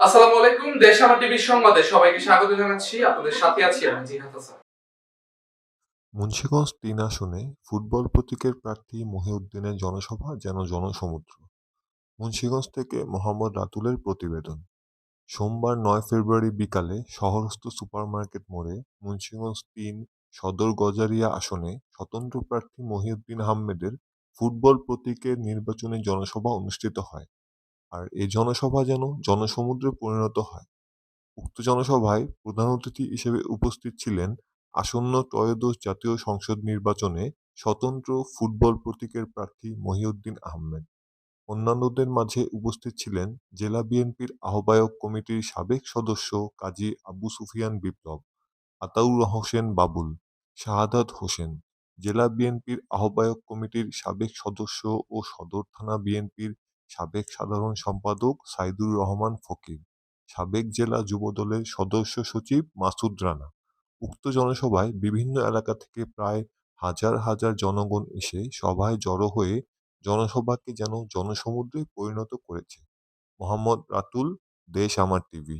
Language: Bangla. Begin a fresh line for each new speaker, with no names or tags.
আসসালামু আলাইকুম, দেশ আমার টিভির সংবাদে সবাইকে স্বাগত জানাচ্ছি। আপনাদের সাথে আছি আমি জিহাদ হাসান।
মুন্সিগঞ্জ তিন আসনে ফুটবল প্রতীকের প্রার্থী মহিউদ্দিনের জনসভা যেন জনসমুদ্র। মুন্সিগঞ্জ থেকে মোহাম্মদ রাতুলের প্রতিবেদন। সোমবার নয় ফেব্রুয়ারি বিকালে শহরস্থ সুপারমার্কেট মোড়ে মুন্সিগঞ্জ তিন সদর গজারিয়া আসনে স্বতন্ত্র প্রার্থী মহিউদ্দিন আহমেদের ফুটবল প্রতীকের নির্বাচনী জনসভা অনুষ্ঠিত হয়। আর এই জনসভা যেন জনসমুদ্রে পরিণত হয়। উক্ত জনসভায় প্রধান অতিথি হিসেবে উপস্থিত ছিলেন আসন্ন ত্রয়োদশ জাতীয় সংসদ নির্বাচনে স্বতন্ত্র ফুটবল প্রতীকের প্রার্থী মহিউদ্দিন আহমেদ। অন্যান্যদের মাঝে উপস্থিত ছিলেন জেলা বিএনপির আহ্বায়ক কমিটির সাবেক সদস্য কাজী আবু সুফিয়ান বিপ্লব, আতাউর হোসেন বাবুল, শাহাদাত হোসেন। জেলা বিএনপির আহ্বায়ক কমিটির সাবেক সদস্য ও সদর থানা বিএনপির সাবেক সাধারণ সম্পাদক সাইদুর রহমান ফকির, সাবেক জেলা যুবদলের সদস্য সচিব মাসুদ রানা। উক্ত জনসভায় বিভিন্ন এলাকা থেকে প্রায় হাজার হাজার জনগণ এসে সভায় জড়ো হয়ে জনসভাকে যেন জনসমুদ্রে পরিণত করেছে। মোহাম্মদ রাতুল, দেশ আমার টিভি।